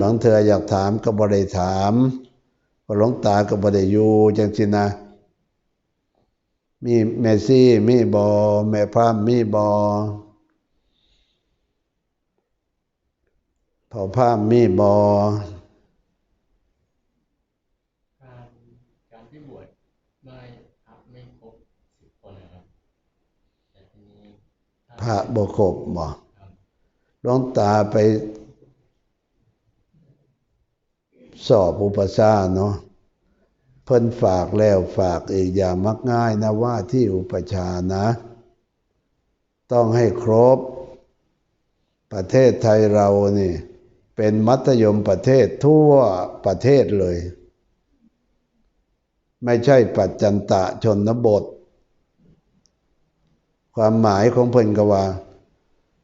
บางเธออยากถามก็บ่ได้ถามก็หลวงตาก็บ่ได้อยู่จังสินะ มีแม่ซี่ มีบอแม่พรามมีบอเผ่าพรามมีบอการการที่บวชไม่พระไม่ครบสิบคนนะครับแต่ทีนี้ถ้าพระบครบบ่ครับหลวงตาไป สอบอุปชฌาเนาะเพิ่นฝากแล้วฝากอีกอย่ามักง่ายนะว่าที่อุปชาย์นะ ต้องให้ครบ ประเทศไทยเรานี่ เป็นมัธยมประเทศทั่วประเทศเลย ไม่ใช่ปัจจันตะชนบท ความหมายของเพิ่นก็ว่า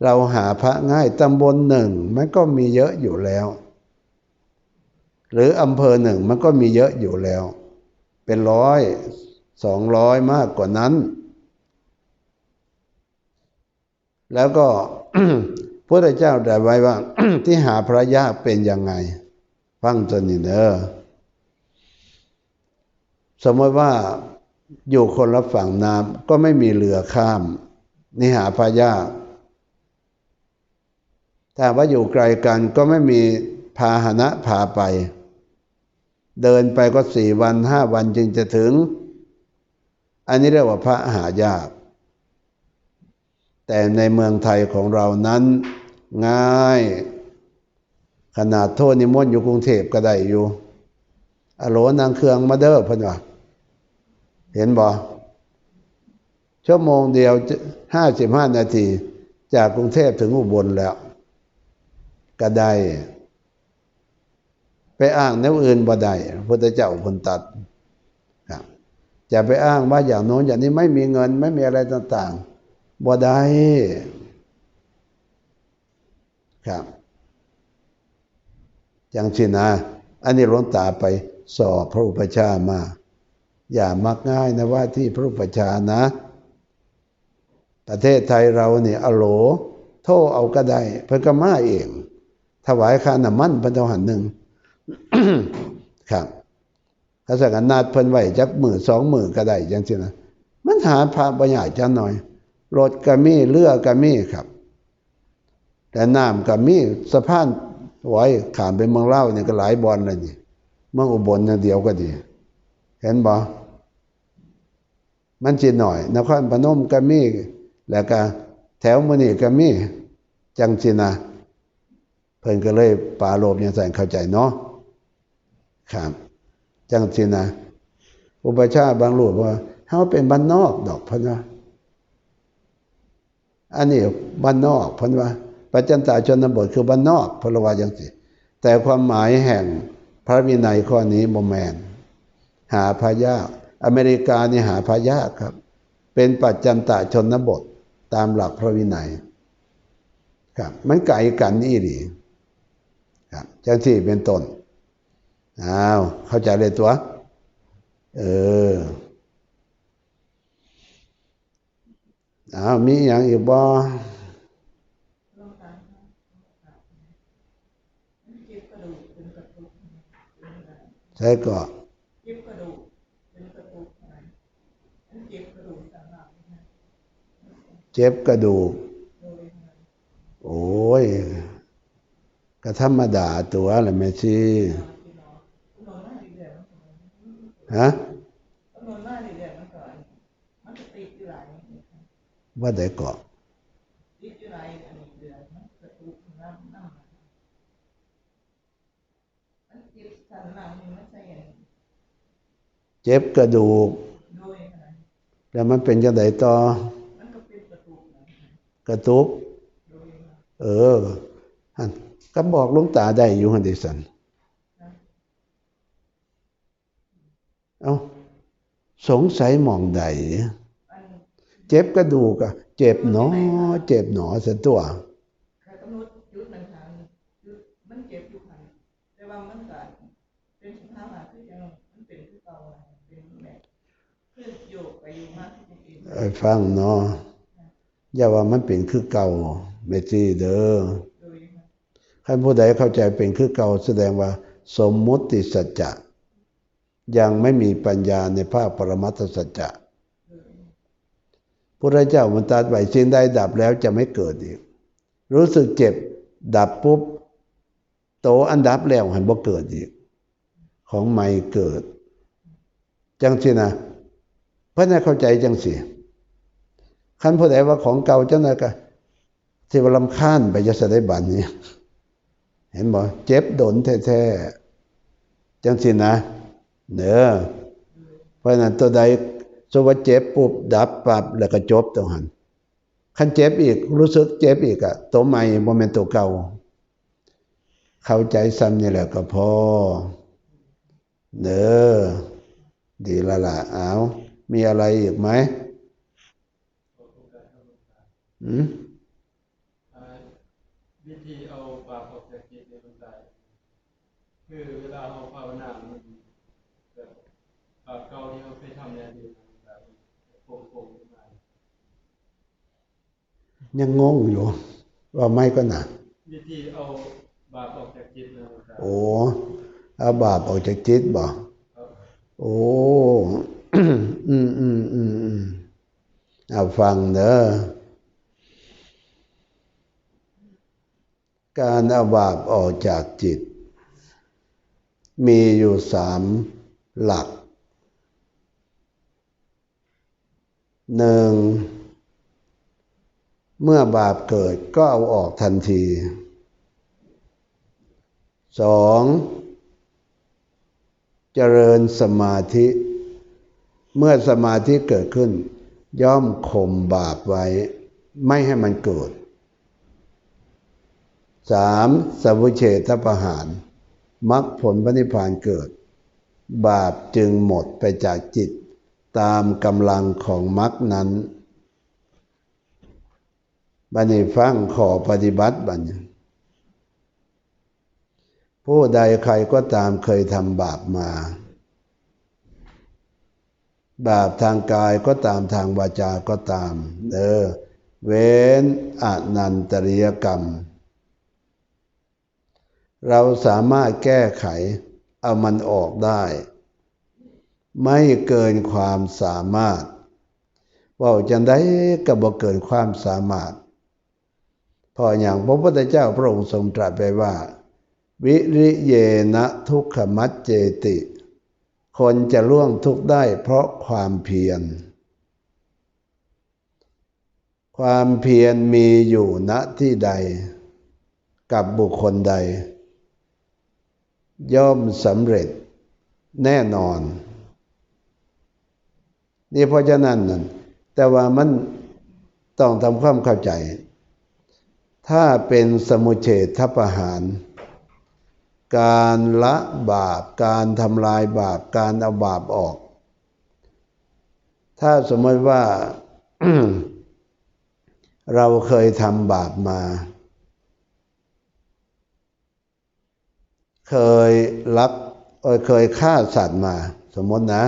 เราหาพระง่ายตำบลหนึ่งมันก็มีเยอะอยู่แล้ว หรืออำเภอหนึ่งมันก็มีเยอะอยู่แล้ว เป็นร้อยสองร้อยมากกว่านั้น แล้วก็พระเจ้าได้ไว้ว่าที่หาพระยากเป็นยังไง ฟังจนนี่เนอสมมติว่าอยู่คนละฝั่งน้ำก็ไม่มีเรือข้ามนี่หาพระยากถ้าว่าอยู่ไกลกันก็ไม่มี พาหนะพาไป เดินไปก็สี่วันห้าวันจึงจะถึง อันนี้เรียกว่าพระหายาก แต่ในเมืองไทยของเรานั้นง่าย ขนาดโทษนิมนต์อยู่กรุงเทพก็ได้อยู่อโลนางเครืองมาเด้อเพิ่นว่าเห็นบ่ชั่วโมงเดียวห้าสิบห้านาที จากกรุงเทพถึงอุบลแล้ว ก็ได้ ไปอ้างแนวอื่นบ่ได้พระพุทธเจ้าพนตัดจะไปอ้างว่าอย่างโน้นอย่างนี้ไม่มีเงินไม่มีอะไรต่างๆบ่ได้ครับอย่างสินะอันนี้หลวงตาไปสอบพระอุปชามา อย่ามักง่ายนะว่าที่พระอุปชานะ ประเทศไทยเราเนี่ยอโหลโทษเอาก็ได้เพิ่นก็มาเอง ถวายค่าน้ำมันพิ่นเท่าหันหนึ่ง ครับถ้าสักนาดเพิ่นไหวจักหมือสองหมือก็ได้จังซี่นะมันหาพาประหยัดจังหน่อยรถก็มีเรือก็มีครับ แต่น้ำก็มีสะพานไว้ขามไปเมืองเล่าเนี่ยก็หลายบอนเลยนี่เมืองอุบลอย่างเดียวก็ดี เห็นบ่มันจีหน่อยนครพนมก็มีแล้วก็แถวมือนี่ก็มีจังสินะเพิ่นก็เลยปาโลบยังใส่เข้าใจเนาะ ครับ จังสินะ อุปชาบางรูปว่าเฮาเป็นบ้านนอกดอกพิ่นว่าอันนี้บ้านนอกพิ่นว่าปัจจันตาชนบทคือบ้านนอกพนว่าจังสิแต่ความหมายแห่งพระวินัยข้อนี้บ่แมน หาพายาอเมริกานี่หาพายาครับ เป็นปัจจันตชนบทตามหลักพระวินัย ครับ มันไกลกันนี่ดีครับจังที่เป็นต้น อ้าว เข้าใจเลยตัว เอออ้าวมีอย่างอีกบ่ใช่ก็เจ็บกระดูกเป็นกระดูกอะไรอันเจ็บกระดูกสามหลังนะเจ็บกระดูกโดโอ้ย ก็ธรรมดาตัวแหละแม่ชี ที่นอนนอนหน้าดีเดียวมันก่อน ฮะนอนหน้าดีเดียวมันก่อนมันจะติดอยู่หลายว่าได้เกาะติดอยู่หลายอันนี้เดือนมันกระดูกน้ำน้ำมันเจ็บสันหลังนี่มันใช่ยังเจ็บกระดูกโดยอะไรแล้วมันเป็นจังไดต่อมันก็เป็นกระดูกนะกระตุกโดยเออหันก็บอกหลุงตาได้อยู่หันดิสัน เอาสงสัยหมองใดอันเจ็บกระดูกอะเจ็บหนอ เจ็บหนอเสียตัวใครกำหนดจุดนั้นทางจุดมันเจ็บอยู่คันแต่ว่ามันก็เป็นสภาพอะคือยังมันเป็นคือเก่าอะเป็นแบบคือโยกไปอยู่มากที่จริงไอ้ฟังเนาะอย่าว่ามันเป็นคือเก่าเมจีเด้อโดยท่านผู้ใดเข้าใจเป็นคือเก่าแสดงว่า สมมุติสัจจะ ยังไม่มีปัญญาในภาคปรมัตถสัจจะพระเจ้ามันตรัสไว้สิ่งใดดับแล้วจะไม่เกิดอีก รู้สึกเจ็บดับปุ๊บ โตอันดับแล้วหันบ่เกิดอีก ของใหม่เกิด จังสินะเพราะนั้นเข้าใจจังสิขั้นผู้ใดว่าของเก่าจังนะก็ที่ว่าลำคาญไปจะสได้บันนี้เห็นบ่เจ็บโดนแท้ๆจังสินะ เด้อเพราะนั้นตัวใดสว่าเจ็บปุ๊บดับปับแล้วก็จบตัวหันคันเจ็บอีกรู้สึกเจ็บอีกอะตัวใหม่โมเมนตัวเก่า เข้าใจซ้ำนี่แหละก็พอเด้อดีละละเอามีอะไรอีกไหมอืมวิธีเอาบาปออกจากจิตในดวงใจคือเวลาเราภาวนามัน บาปเก่าที่เราเคยทำในอดีตมันแบบโผล่ๆขึ้นมายังงงอยู่ ว่าไม่ก็หนักวิธีเอาบาปออกจากจิตในดวงใจโอ้เอาบาปออกจากจิตบ่ครับโอ้อืมอืมอืมอืมเอาฟังเด้อการเอาบาปออกจากจิต มีอยู่สามหลัก หนึ่งเมื่อบาปเกิดก็เอาออกทันทีสองเจริญสมาธิ เมื่อสมาธิเกิดขึ้น ย่อมข่มบาปไว้ ไม่ให้มันเกิดสามสวุเฉทประหารมรรคผลพระนิพพานเกิด บาปจึงหมดไปจากจิต ตามกำลังของมรรคนั้นบันนี้ฟังขอปฏิบัติบัดนผู้ใดใครก็ตามเคยทำบาปมา บาปทางกายก็ตามทางวาจาก็ตาม เออ เว้นอนันตริยกรรม เราสามารถแก้ไข เอามันออกได้ ไม่เกินความสามารถว่าจังได้ก็บ่เกินความสามารถพออย่างพระพุทธเจ้าพระองค์ทรงตรัสไปว่า วิริเยนะทุกขมัจเจติ คนจะล่วงทุกข์ได้เพราะความเพียร ความเพียรมีอยู่ณที่ใด กับบุคคลใด ย่อมสำเร็จแน่นอน นี่เพราะฉะนั้นนั่นแต่ว่ามันต้องทำความเข้าใจ ถ้าเป็นสมุเฉทประหาร การละบาป การทำลายบาป การเอาบาปออก ถ้าสมมติว่าเราเคยทำบาปมา เคยลักเคยฆ่าสัตว์มา สมมตินะ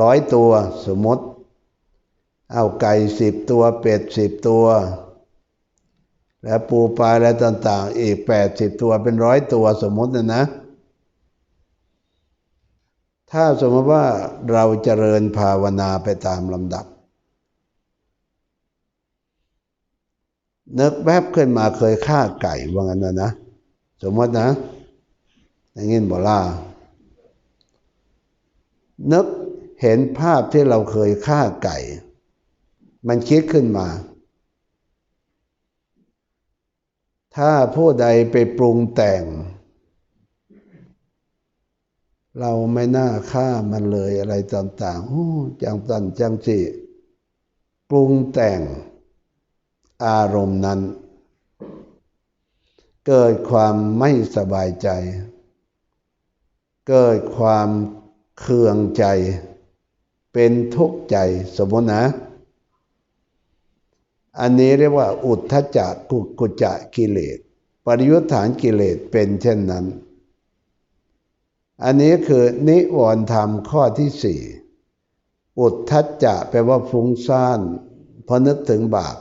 ร้อยตัวสมมติ เอาไก่สิบตัวเป็ดสิบตัว แล้วปูปลาอะต่างๆ อีกแปดสิบตัวเป็นร้อยตัวสมมตินะนะ ถ้าสมมติว่าเราเจริญภาวนาไปตามลำดับ นึกแวบขึ้นมาเคยฆ่าไก่ว่างั้นนะนะ สมมตินะอย่างนี้บอกล่านึก เห็นภาพที่เราเคยฆ่าไก่ มันคิดขึ้นมา ถ้าผู้ใดไปปรุงแต่ง เราไม่น่าฆ่ามันเลยอะไรต่างๆโอ้จังตันจังสิปรุงแต่งอารมณ์นั้น เกิดความไม่สบายใจ เกิดความเคืองใจ เป็นทุกข์ใจสมมตินะ อันนี้เรียกว่า อุทธจักกุกุจะกิเลส ปริยุทธานกิเลสเป็นเช่นนั้น อันนี้คือนิวรธรรมข้อที่สี่อุทธัจจะแปลว่าฟุ้งซ่านพอนึกถึงบาป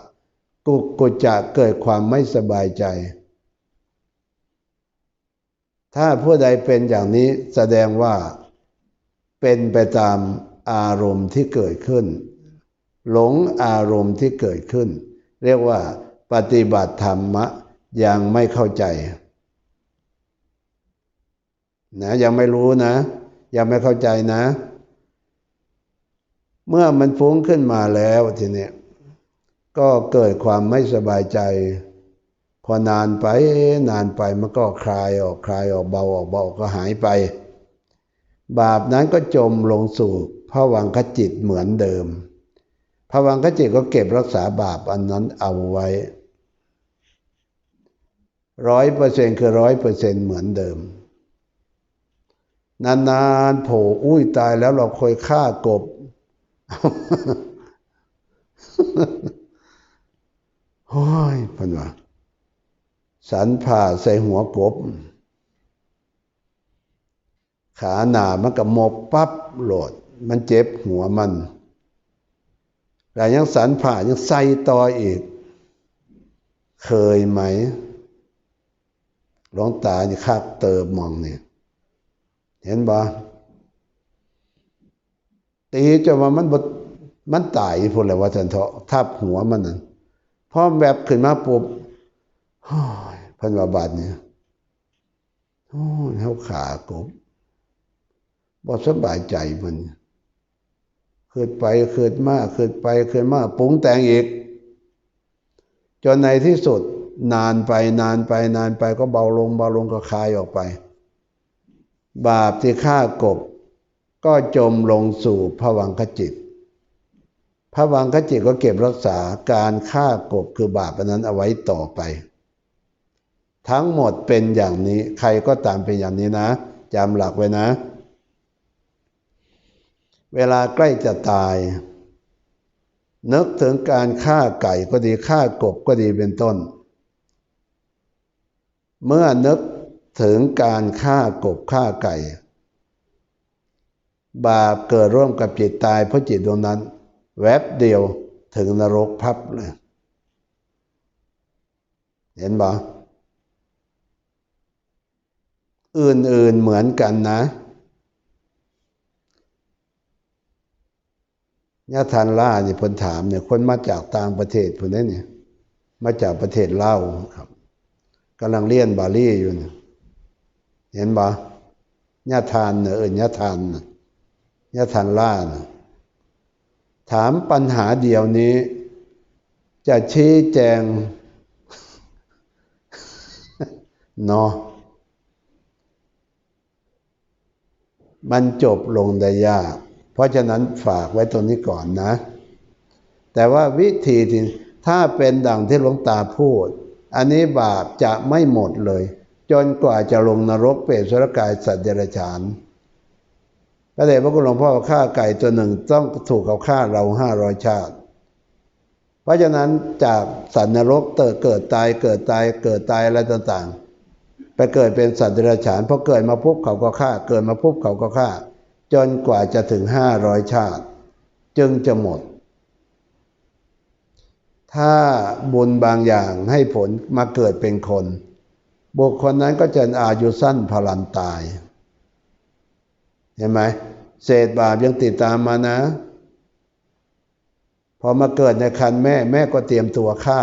กุกุจจะเกิดความไม่สบายใจ ถ้าผู้ใดเป็นอย่างนี้แสดงว่าเป็นไปตาม อารมณ์ที่เกิดขึ้น หลงอารมณ์ที่เกิดขึ้น เรียกว่า ปฏิบัติธรรมะยังไม่เข้าใจนะยังไม่รู้นะ ยังไม่เข้าใจนะ เมื่อมันฟุ้งขึ้นมาแล้วทีนี้ก็เกิดความไม่สบายใจ พอนานไปนานไปมันก็คลายออกคลายออกเบาออกเบาก็หายไป บาปนั้นก็จมลงสู่ ภวังคจิตเหมือนเดิมภวังคจิตก็เก็บรักษาบาปอันนั้นเอาไว้ร้อยเปอร์เซ็นคือร้อยเปอร์เซ็นเหมือนเดิม นานๆโผล่อุ้ยตายแล้วเราเคยฆ่ากบโอ้ยพันว่าสันผ่าใส่หัวกบ ขาหนามันก็มบปั๊บโหลด มันเจ็บหัวมันแต่ยังสันผ่ายังใส่ต่ออีก เคยไหมหลวงตานี่คักเติมมองเนี่ย เห็นบ่ตีจนว่ามันบดมันตายพูดเลยว่าจันเถาะทับหัวมันนั่นพอแบบขึ้นมาปุ๊บพันวาบาทเนี่ยโอ้ยเขาขากบบ่สบายใจมัน คืดไปคืดมาคืดไปคืดมาปุ้งแต่งอีก จนในที่สุดนานไปนานไปนานไปก็เบาลงเบาลงก็คลายออกไป บาปที่ฆ่ากบ ก็จมลงสู่ผวังคจิตผวังคจิตก็เก็บรักษาการฆ่ากบคือบาปนั้นเอาไว้ต่อไป ทั้งหมดเป็นอย่างนี้ใครก็ตามเป็นอย่างนี้นะจำหลักไว้นะ เวลาใกล้จะตาย นึกถึงการฆ่าไก่ก็ดีฆ่ากบก็ดีเป็นต้น เมื่อนึกถึงการฆ่ากบฆ่าไก่ บาปเกิดร่วมกับจิตตายเพราะจิตดวงนั้น แวบเดียวถึงนรกพับเลยเห็นบ่อื่นๆเหมือนกันนะ ญาทันล่านี่พนถามเนี่ยคนมาจากต่างประเทศพนนี้เนี่ยมาจากประเทศเล่าครับกำลังเรียนบาลีอยู่เนี่ยเห็นบ่ญาทานเนเออญาทานญาทานล่านะถามปัญหาเดียวนี้ จะชี้แจงเนาะมันจบลงได้ยาก ราะฉะนั้นฝากไว้ตรงนี้ก่อนนะ แต่ว่าวิธีที่ถ้าเป็นดังที่หลวงตาพูด อันนี้บาปจะไม่หมดเลย จนกว่าจะลงนรกเปรตสุรกายสัตว์เดรัจฉานพระเดชพระคุณหลวงพ่อฆ่าไก่ตัวหนึ่งต้องถูกเขาฆ่าเราห้าร้อยชาติ เพราะฉะนั้นจากสัตว์นรกเติเกิดตายเกิดตายเกิดตายอะไรต่างๆ ไปเกิดเป็นสัตว์เดรัจฉานพอเกิดมาปุ๊บเขาก็ฆ่า เกิดมาปุ๊บเขาก็ฆ่า จนกว่าจะถึงห้าร้อยชาติ จึงจะหมด ถ้าบุญบางอย่างให้ผลมาเกิดเป็นคน บุคคลนั้นก็จะอายุสั้นพลันตาย เห็นไหมเศษบาปยังติดตามมานะ พอมาเกิดในคันแม่แม่ก็เตรียมตัวฆ่า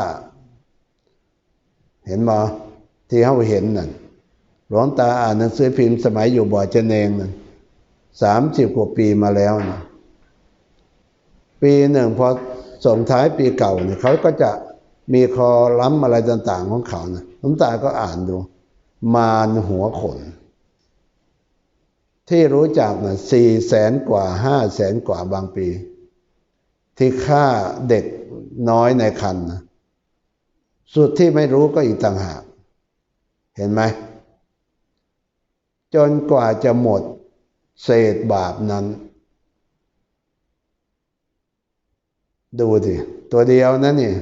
เห็นมาที่เขาเห็นนั่นหลวงตาอ่านหนังสือพิมพ์สมัยอยู่บ่อเจเนงนั่น สามสิบกว่าปีมาแล้วนะปีหนึ่งพอส่งท้ายปีเก่าเนี่ยเขาก็จะมีคอล้ำอะไรต่าง ๆ ของเขานะน้ำตาก็อ่านดู มารหัวขน ที่รู้จักนะสี่แสนกว่าห้าแสนกว่าบางปี ที่ฆ่าเด็กน้อยในคันนะสุดที่ไม่รู้ก็อีกต่างหาก เห็นไหม จนกว่าจะหมด เศษบาปนั้น ดูสิตัวเดียวนะนี่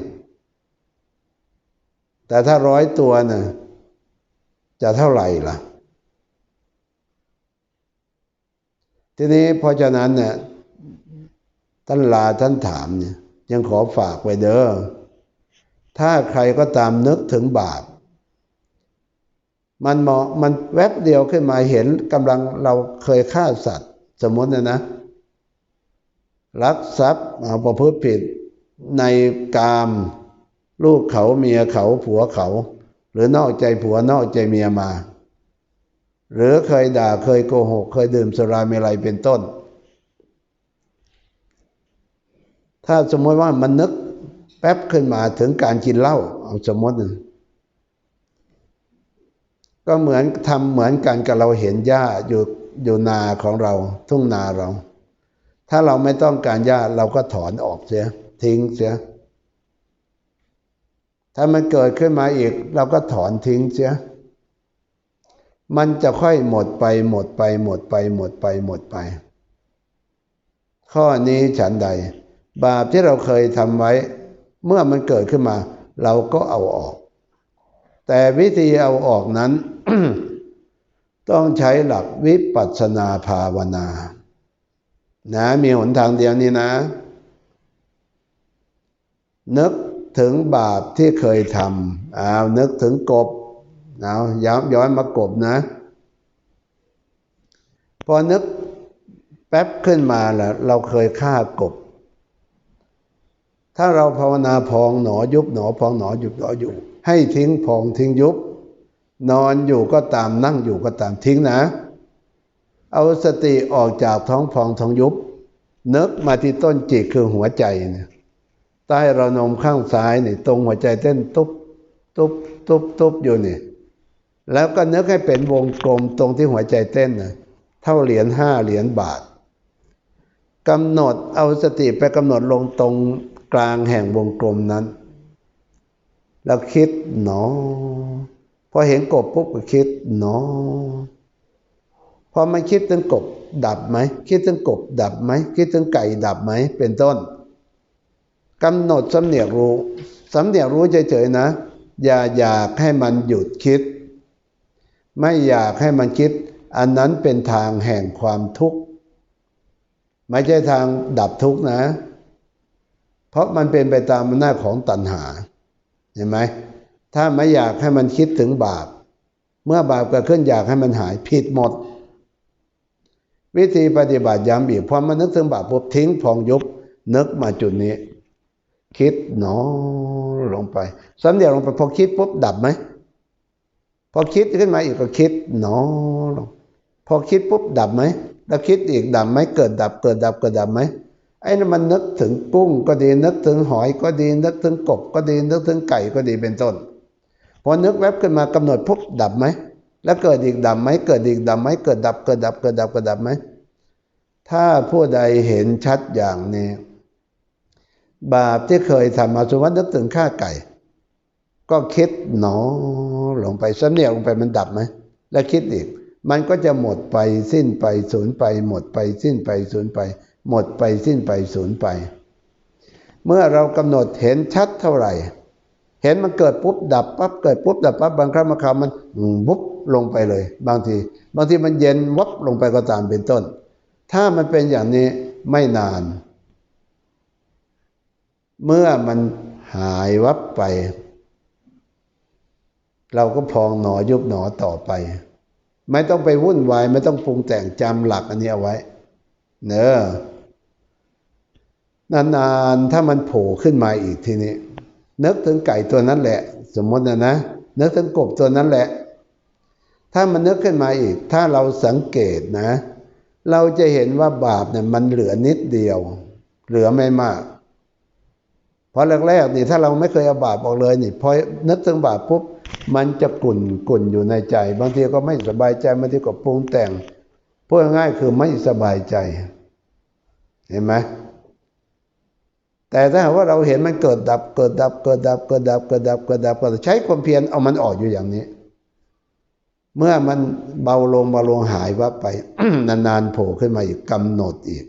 แต่ถ้าร้อยตัวนะ่ะจะเท่าไหร่ล่ะ ทีนี้เพราะฉะนั้นเนี่ยท่านลาท่านถามเนี่ยยังขอฝากไว้เด้อถ้าใครก็ตามนึกถึงบาป มันเหมาะมันแวบเดียวขึ้นมาเห็นกำลังเราเคยฆ่าสัตว์ สมมตินะนะลักทรัพย์เอาประพฤติผิดในกาม ลูกเขาเมียเขาผัวเขา หรือนอกใจผัวนอกใจเมียมา หรือเคยด่าเคยโกหก เคยดื่มสุราเมลัยเป็นต้น ถ้าสมมติว่ามันนึกแป๊บขึ้นมาถึงการกินเหล้าเอาสมมตินะ ก็เหมือนทำเหมือนกันกับเราเห็นหญ้าอยู่อยู่นาของเราทุ่งนาเรา ถ้าเราไม่ต้องการหญ้าเราก็ถอนออกเสียทิ้งเสีย ถ้ามันเกิดขึ้นมาอีก เราก็ถอนทิ้งเสีย มันจะค่อยหมดไปหมดไปหมดไปหมดไปหมดไป ข้อนี้ฉันใด บาปที่เราเคยทำไว้ เมื่อมันเกิดขึ้นมา เราก็เอาออก แต่วิธีเอาออกนั้น ต้องใช้หลักวิปัสสนาภาวนา นะมีหนทางเดียวนี้นะ นึกถึงบาปที่เคยทำเอานึกถึงกบเอาย้อนย้อนมากบนะ พอนึกแป๊บขึ้นมาแล้วเราเคยฆ่ากบ ถ้าเราภาวนาพองหนอยุบหนอพองหนอยุบหนออยู่ ให้ทิ้งพองทิ้งยุบ นอนอยู่ก็ตามนั่งอยู่ก็ตามทิ้งนะ เอาสติออกจากท้องพองท้องยุบ นึกมาที่ต้นจิตคือหัวใจเนี่ยใต้เรานมข้างซ้ายนี่ตรงหัวใจเต้นตุบตุบตุบตุบอยู่นี่แล้วก็นึกให้เป็นวงกลมตรงที่หัวใจเต้นนะเท่าเหรียญห้าเหรียญบาทกำหนดเอาสติไปกำหนดลงตรงกลางแห่งวงกลมนั้น แล้วคิดหนอ พอเห็นกบปุ๊บก็คิดหนอ พอมันคิดถึงกบดับไหม คิดถึงกบดับไหม คิดถึงไก่ดับไหม เป็นต้นกำหนดสำเนียกรู้สำเนียกรู้เฉยๆนะ อย่าอยากให้มันหยุดคิด ไม่อยากให้มันคิด อันนั้นเป็นทางแห่งความทุกข์ ไม่ใช่ทางดับทุกข์นะ เพราะมันเป็นไปตามอำนาจของตัณหา เห็นไหมถ้าไม่อยากให้มันคิดถึงบาป เมื่อบาปเกิดขึ้นอยากให้มันหายผิดหมด วิธีปฏิบัติย้ำอีกพอมันนึกถึงบาปปุ๊บทิ้งพองยุบนึกมาจุดนี้ คิดหนอลงไปสำเนียกลงไปพอคิดปุ๊บดับไหมพอคิดขึ้นมาอีกก็คิดหนอลงพอคิดปุ๊บดับไหมแล้วคิดอีกดับไหมเกิดดับเกิดดับเกิดดับไหม ไอ้นั่นมันนึกถึงกุ้งก็ดีนึกถึงหอยก็ดีนึกถึงกบก็ดีนึกถึงไก่ก็ดีเป็นต้นพอนึกแวบขึ้นมากำหนดปุ๊บดับไหมแล้วเกิดอีกดับไหมเกิดอีกดับไหมเกิดดับเกิดดับเกิดดับเกิดดับไหมถ้าผู้ใดเห็นชัดอย่างนี้ บาปที่เคยทำมาสมมตินึกถึงฆ่าไก่ ก็คิดหนอลงไปสำเนียกลงไปมันดับไหมแล้วคิดอีก มันก็จะหมดไปสิ้นไปสูญไป หมดไปสิ้นไปสูญไป หมดไปสิ้นไปสูญไป เมื่อเรากำหนดเห็นชัดเท่าไหร่ เห็นมันเกิดปุ๊บดับปั๊บเกิดปุ๊บดับปั๊บบางครั้งบางคราวมันวุบลงไปเลย บางที บางทีมันเย็นวับลงไปก็ตามเป็นต้น ถ้ามันเป็นอย่างนี้ไม่นาน เมื่อมันหายวับไป เราก็พองหนอยุบหนอต่อไป ไม่ต้องไปวุ่นวาย ไม่ต้องปรุงแต่งจำหลักอันนี้เอาไว้ เนอะ นานๆถ้ามันโผล่ขึ้นมาอีกทีนี้นึกถึงไก่ตัวนั้นแหละ สมมตินะนะนึกถึงกบตัวนั้นแหละ ถ้ามันนึกขึ้นมาอีก ถ้าเราสังเกตนะ เราจะเห็นว่าบาปเนี่ยมันเหลือนิดเดียว เหลือไม่มากเพราะแรกๆนี่ถ้าเราไม่เคยเอาบาปออกเลยนี่พอนึกถึงบาปปุ๊บมันจะกุ่นกุ่นอยู่ในใจ บางทีก็ไม่สบายใจบางทีก็ปรุงแต่งพูดง่ายคือไม่สบายใจ เห็นไหม แต่ถ้าหากว่าเราเห็นมันเกิดดับเกิดดับเกิดดับเกิดดับเกิดดับเกิดดับเกิดดับใช้ความเพียรเอามันออกอยู่อย่างนี้ เมื่อมันเบาลงเบาลงหายวับไปนานๆโผล่ขึ้นมาอีกกำหนดอีก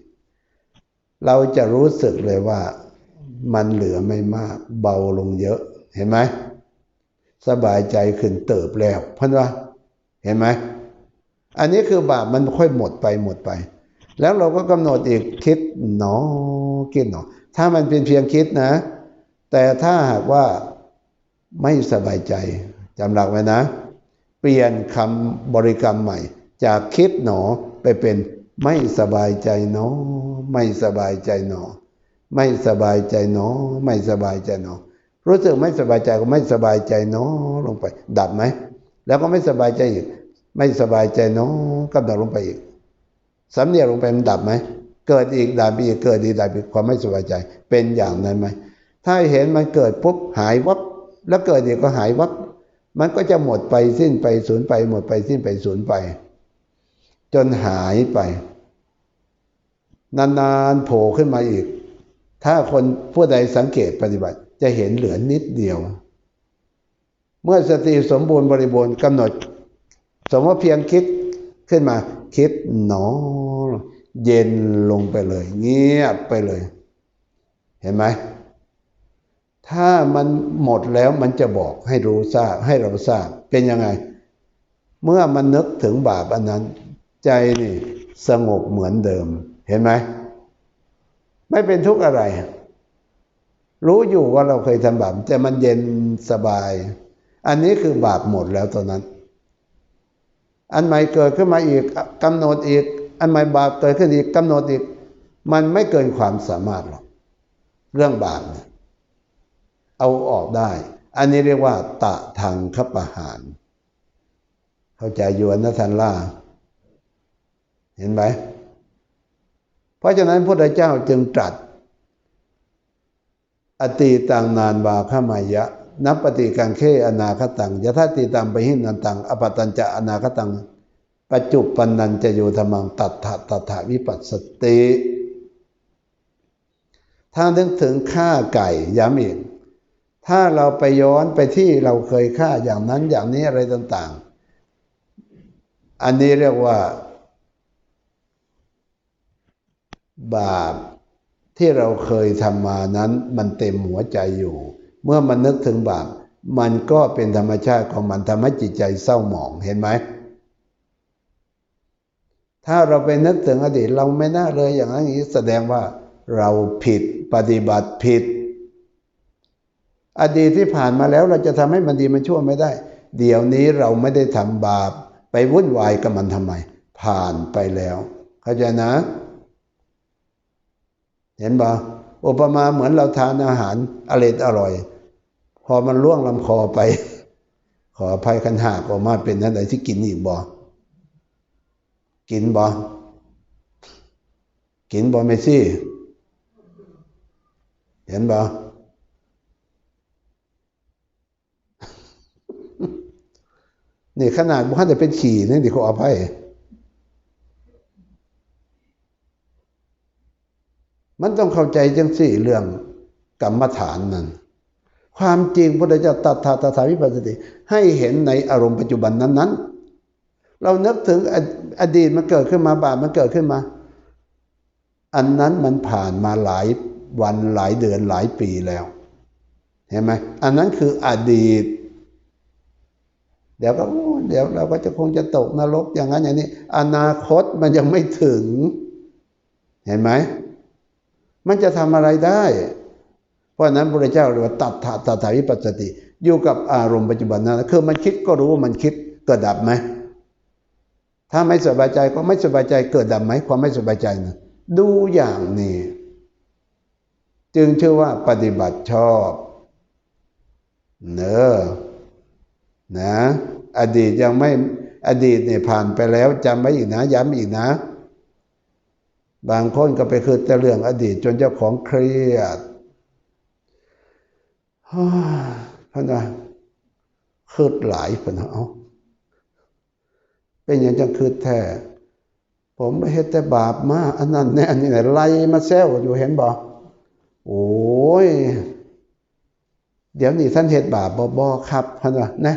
เราจะรู้สึกเลยว่ามันเหลือไม่มากเบาลงเยอะเห็นไหมสบายใจขึ้นเติบแล้วพันว่าเห็นไหมอันนี้คือบาปมันค่อยหมดไปหมดไป แล้วเราก็กำหนดอีกคิดหนอคิดหนอ ถ้ามันเป็นเพียงคิดนะ แต่ถ้าหากว่าไม่สบายใจจำหลักไว้นะ เปลี่ยนคำบริกรรมใหม่ จากคิดหนอไปเป็นไม่สบายใจหนอ ไม่สบายใจหนอ ไม่สบายใจหนอ ไม่สบายใจหนอ รู้สึกไม่สบายใจก็ไม่สบายใจหนอลงไป ดับไหม แล้วก็ไม่สบายใจอีก ไม่สบายใจหนอกำดับลงไปอีกสำเนียกลงไปมันดับไหม เกิดอีกดับอีกเกิดอีกดับอีกความไม่สบายใจ เป็นอย่างนั้นไหมถ้าเห็นมันเกิดปุ๊บหายวับแล้วเกิดอีกก็หายวับมันก็จะหมดไปสิ้นไปสูญไป หมดไปสิ้นไปสูญไป จนหายไป นานๆโผล่ขึ้นมาอีก ถ้าคนผู้ใดสังเกตปฏิบัติ จะเห็นเหลือนิดเดียว เมื่อสติสมบูรณ์บริบูรณ์กำหนด สมมติเพียงคิดขึ้นมา คิดหนอ เย็นลงไปเลย เงียบไปเลย เห็นไหม ถ้ามันหมดแล้วมันจะบอกให้รู้ทราบให้เราทราบเป็นยังไง เมื่อมันนึกถึงบาปอันนั้น ใจนี่สงบเหมือนเดิม เห็นไหม ไม่เป็นทุกข์อะไร รู้อยู่ว่าเราเคยทำบาปแต่มันเย็นสบาย อันนี้คือบาปหมดแล้วตอนนั้น อันใหม่เกิดขึ้นมาอีกกำหนดอีก อันใหม่บาปเกิดขึ้นอีกกำหนดอีก มันไม่เกินความสามารถหรอก เรื่องบาปเนี่ยเอาออกได้ อันนี้เรียกว่า ตะทางคปะหาร เข้าใจยวนนะทันล่า เห็นไหม เพราะฉะนั้นพระพุทธเจ้าจึงตรัส อตีตังนานวาขมายะ นับปฏิกังเคอนาคตังยะทัตติตังไปหินันตัง อปตัญจะอนาคตัง ปัจจุปันนันจะอยู่ธรรมังตัทธะตัทธะวิปัสสติถ้านึกถึงฆ่าไก่ย้ำอีกถ้าเราไปย้อนไปที่เราเคยฆ่าอย่างนั้นอย่างนี้อะไรต่าง ๆ อันนี้เรียกว่า บาปที่เราเคยทำมานั้น มันเต็มหัวใจอยู่ เมื่อมันนึกถึงบาป มันก็เป็นธรรมชาติของมันทำให้จิตใจเศร้าหมองเห็นไหม ถ้าเราไปนึกถึงอดีต เราไม่น่าเลยอย่างนั้นอย่างนี้แสดงว่าเราผิดปฏิบัติผิด อดีตที่ผ่านมาแล้วเราจะทำให้มันดีมันชั่วไม่ได้ เดี๋ยวนี้เราไม่ได้ทำบาป ไปวุ่นวายกับมันทำไม ผ่านไปแล้ว เข้าใจนะ เห็นบ่าอุปมาเหมือนเราทานอาหารอร่อยอร่อย พอมันล่วงลำคอไป ขออภัยคันหากออกมาเป็นนั่นไหนที่กินอีกบ่ กินบ่กินบ่ไม่ซี่ เห็นบ่นี่ขนาดบ้านจะเป็นขี่นี่ดิขออภัยมันต้องเข้าใจจังสี่เรื่องกรรมฐานนั้นความจริงพระเจ้าตัดถาตถาวิปัสสติให้เห็นในอารมณ์ปัจจุบันนั้น ๆ เรานึกถึงอดีตมันเกิดขึ้นมาบาปมันเกิดขึ้นมา อันนั้นมันผ่านมาหลายวันหลายเดือนหลายปีแล้วเห็นไหมอันนั้นคืออดีต เดี๋ยวก็เดี๋ยวเราก็จะคงจะตกนรกอย่างนั้นอย่างนี้ อนาคตมันยังไม่ถึง เห็นไหมมันจะทำอะไรได้ เพราะนั้นพระเจ้าเรียกว่าตัดถาตถาวิปัสสติ อยู่กับอารมณ์ปัจจุบันนั้นคือมันคิดก็รู้ว่ามันคิดเกิดดับไหม ถ้าไม่สบายใจก็ไม่สบายใจเกิดดับไหมความไม่สบายใจนะดูอย่างนี้จึงชื่อว่าปฏิบัติชอบเนอนะ อดีตยังไม่อดีตเนี่ยผ่านไปแล้วจำไว้อีกนะ ย้ำอีกนะ บางคนก็ไปคืดแต่เรื่องอดีตจนเจ้าของเครียดพนะคืดหลายพนะเอา เป็นอย่างจังคืดแท้ผมเห็นแต่บาปมาอันนั้นแน่อันนี้ไหนไล่มาแซวอยู่เห็นบ่โอ้ย เดี๋ยวนี้ท่านเห็ดบาปบ่บ่ครับพนวะนะ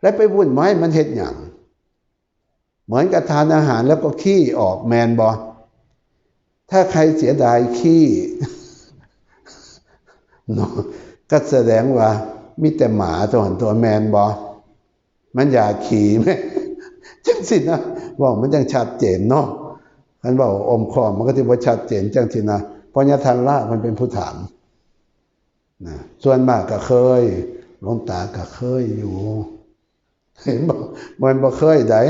แล้วไปวุ่นไม้มันเห็ดอย่างเหมือนกับทานอาหารแล้วก็ขี้ออกแมนบอถ้าใครเสียดายขี้นก็แสดงว่า มีแต่หมาตัวหนตัวแมนบอมันอยากขี่ไหม จังสินะบอกมันจังชัดเจนเนาะมันบอกอมคอมมันก็ที่ว่าชัดเจนจังสินะเพราะญาทันละมันเป็นผู้ถามนะส่วนมากก็เคยหลวงตาก็เคยอยู่ เห็นบอกมันบ่เคยได้